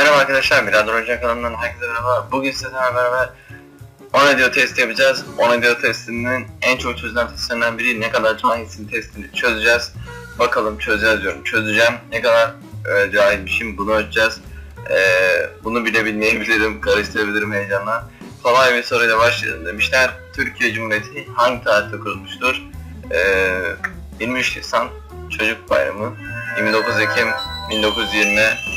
Merhaba arkadaşlar, Birader Hoca kanalından herkese merhaba. Bugün sizinle beraber Onedio test yapacağız. Onedio testinin en çok çözülen testlerinden biri ne kadar cahilsin testini çözeceğiz. Bakalım çözeceğiz diyorum. Çözeceğim. Ne kadar e, cahilmişim bunu ölçeceğiz. E, bunu bilebilmeyebilirim, karıştırabilirim heyecanla. Kolay bir soruyla başlayalım demişler. Türkiye Cumhuriyeti hangi tarihte kurulmuştur? E, 23 Nisan Çocuk Bayramı. 29 Ekim 1920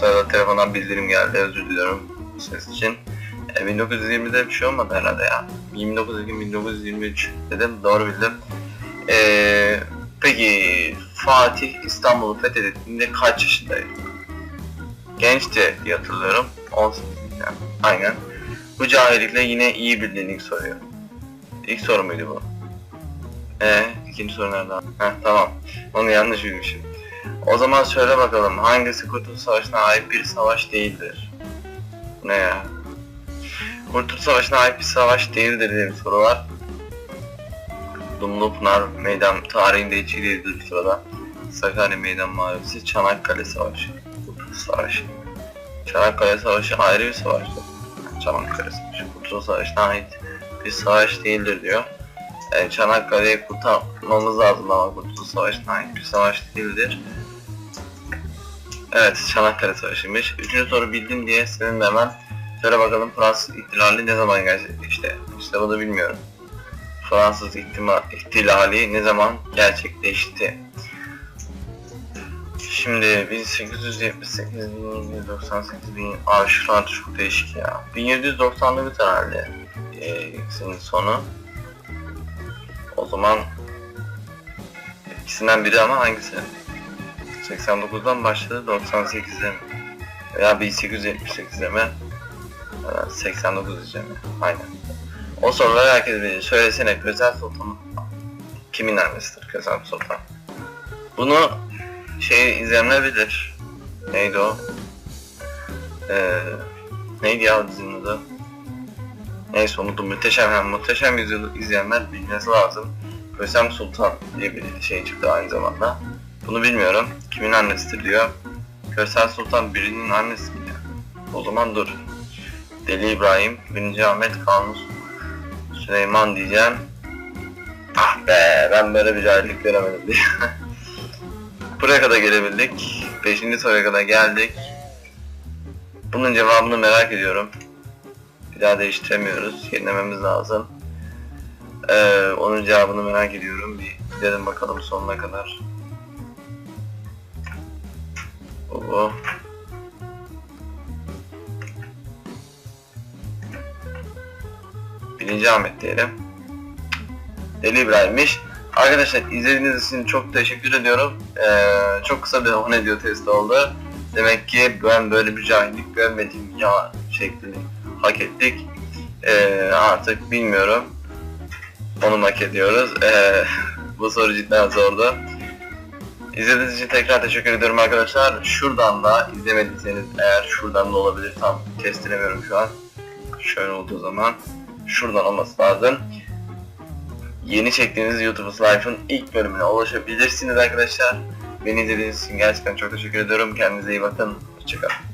Sonra telefondan bildirim geldi özür diliyorum ses için. E, 1920'de bir şey olmadı herhalde ya. 29 Ekim 1923 dedim doğru bildim. E, peki Fatih İstanbul'u fethettiğinde kaç yaşındaydı? Gençti diye hatırlıyorum. 18 yani. Aynen. Bu cahillikle yine iyi bildiğin ilk soruyor. İlk soru muydu bu? E, ikinci soru nereden? Heh tamam. Onu yanlış bilmişim. O zaman söyle bakalım hangisi Kurtuluş Savaşı'na ait bir savaş değildir? Ne ya? Kurtuluş Savaşı'na ait bir savaş değildir diye bir soru var. Dumlupınar Meydan tarihinde hiç değildir bir sırada. Sakarya Meydan Muharebesi, Çanakkale Savaşı. Kurtuluş Savaşı. Çanakkale Savaşı ayrı bir savaştır. Çanakkale Savaşı. Kurtuluş Savaşı'na ait bir savaş değildir diyor. Yani Çanakkale'yi kurtarmamız lazım ama Kurtuluş Savaşı'na ait bir savaş değildir. Evet, Çanakkale Savaşı'ymış. Üçüncü soru bildin diye senin hemen söyle bakalım Fransız ihtilali ne zaman gerçekleşti? İşte bunu bilmiyorum. Fransız ihtima, ihtilali ne zaman gerçekleşti? Şimdi 1878, 1798, 1000... Abi şu an çok değişik ya. 1790'lı bir herhalde. Ee, senin sonu. O zaman ikisinden biri ama hangisi? 89'dan başladı 98'e mi? Veya 1878'e mi? Ee, 89 diyeceğim. Aynen. O soruları herkes bilir. Söylesene Güzel Sultan kimin annesidir Güzel Sultan? Bunu şey izleyenler. Neydi o? Ee, neydi ya dizinin adı? Neyse unuttum. Muhteşem hem Muhteşem Yüzyılı izleyenler bilmesi lazım. Kösem Sultan diye bir şey çıktı aynı zamanda. Bunu bilmiyorum. Kimin annesidir diyor. Kösem Sultan birinin annesi mi? O zaman dur. Deli İbrahim, 1. Ahmet Kanuni Süleyman diyeceğim. Ah be ben böyle bir cahillik göremedim diye. Buraya kadar gelebildik. 5. soruya kadar geldik. Bunun cevabını merak ediyorum. Bir daha değiştiremiyoruz. Yenilememiz lazım. Ee, onun cevabını merak ediyorum. Bir gidelim bakalım sonuna kadar. Oo. Birinci Ahmet diyelim. Deli İbrahim'miş. Arkadaşlar izlediğiniz için çok teşekkür ediyorum. Ee, çok kısa bir on ediyor test oldu. Demek ki ben böyle bir cahillik görmedim ya şeklini hak ettik. Ee, artık bilmiyorum. Onu hak ediyoruz. Ee, bu soru cidden zordu. İzlediğiniz için tekrar teşekkür ediyorum arkadaşlar. Şuradan da izlemediyseniz eğer şuradan da olabilir tam kestiremiyorum şu an. Şöyle olduğu zaman şuradan olması lazım. Yeni çektiğiniz YouTube Life'ın ilk bölümüne ulaşabilirsiniz arkadaşlar. Beni izlediğiniz için gerçekten çok teşekkür ediyorum. Kendinize iyi bakın. Hoşçakalın.